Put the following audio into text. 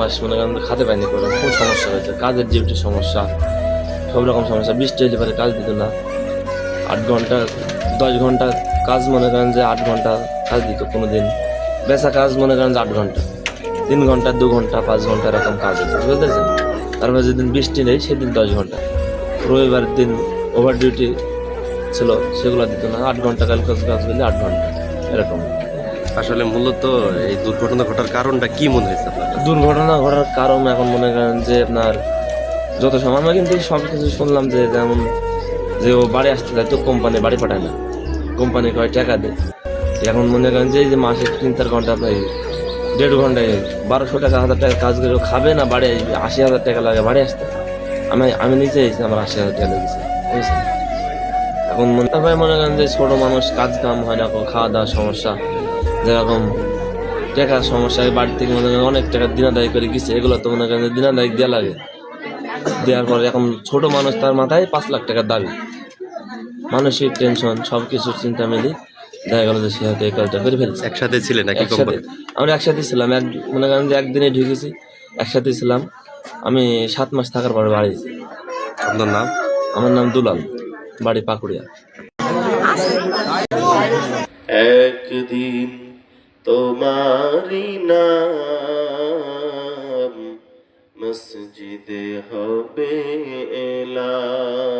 মাস মনে করেন খাতে পাইনি করে খুব সমস্যা হয়েছে, কাজের ডিউটির সমস্যা, সব রকম সমস্যা, বৃষ্টি হলে পরে, কাজ দিত না। আট ঘণ্টা, দশ ঘণ্টা কাজ মনে করেন যে আট ঘণ্টা কাজ দিত কোনো দিন বেচা কাজ মনে করেন যে আট ঘণ্টা, তিন ঘণ্টা, দু ঘণ্টা, পাঁচ ঘণ্টা এরকম কাজ হতো বুঝতেছেন? তারপরে যেদিন বৃষ্টি নেই, সেদিন দশ ঘণ্টা। রবিবার দিন ওভার ডিউটি ছিল, সেগুলো দিত না, আট ঘণ্টা কাল কাজ কাজ করলে আট ঘণ্টা, এরকম। আসলে মূলত এই দুর্ঘটনা ঘটার কারণটা কি মনে হয়েছে আপনার দুর্ঘটনা ঘটার কারণ এখন মনে করেন যে আপনার যত সময় আমরা কিন্তু সব কিছু শুনলাম যে যেমন যে ও বাড়ি আসতে চায় তো কোম্পানি বাড়ি পাঠায় না। কোম্পানি কয় টাকা দেয়। এখন মনে করেন যে এই যে মাসে তিন চার ঘণ্টা আপনার দেড় ঘন্টায় বারোশো টাকা, হাজার টাকা কাজ করে খাবে না, বাড়ি আসবে, আশি হাজার টাকা লাগে বাড়ি আসতে। আমি আমি নিজে এসেছি আমার আশি হাজার টাকা লেগেছে এখন মনে হয়, মনে করেন যে ছোটো মানুষ কাজ কাম হয় না খাওয়া দাওয়ার সমস্যা। যেরকম টাকার সমস্যা বাড়ি থেকে মনে করেন অনেক টাকা দিনাদায়ী করে গেছে এগুলো তো মনে করেন যে দিনাদায়ী দেওয়া লাগে। দেওয়ার পরে এখন ছোট মানুষ তার মাথায় পাঁচ লাখ টাকার দাবি। মানসিক টেনশন সব কিছু চিন্তা মিলি দেখা গেল যে সে হয়তো এই কাজটা করে ফেলছে। একসাথে ছিলেন নাকি একসাথে। আমরা একসাথে ছিলাম এক মনে করেন যে একদিনে ঢুকেছি একসাথে ছিলাম। আমি সাত মাস থাকার পরে বাড়ি আপনার নাম? আমার নাম দুলাল বাড়ি পাকুড়িয়া। একদিন তোমারি নাম মসজিদে হবে এলান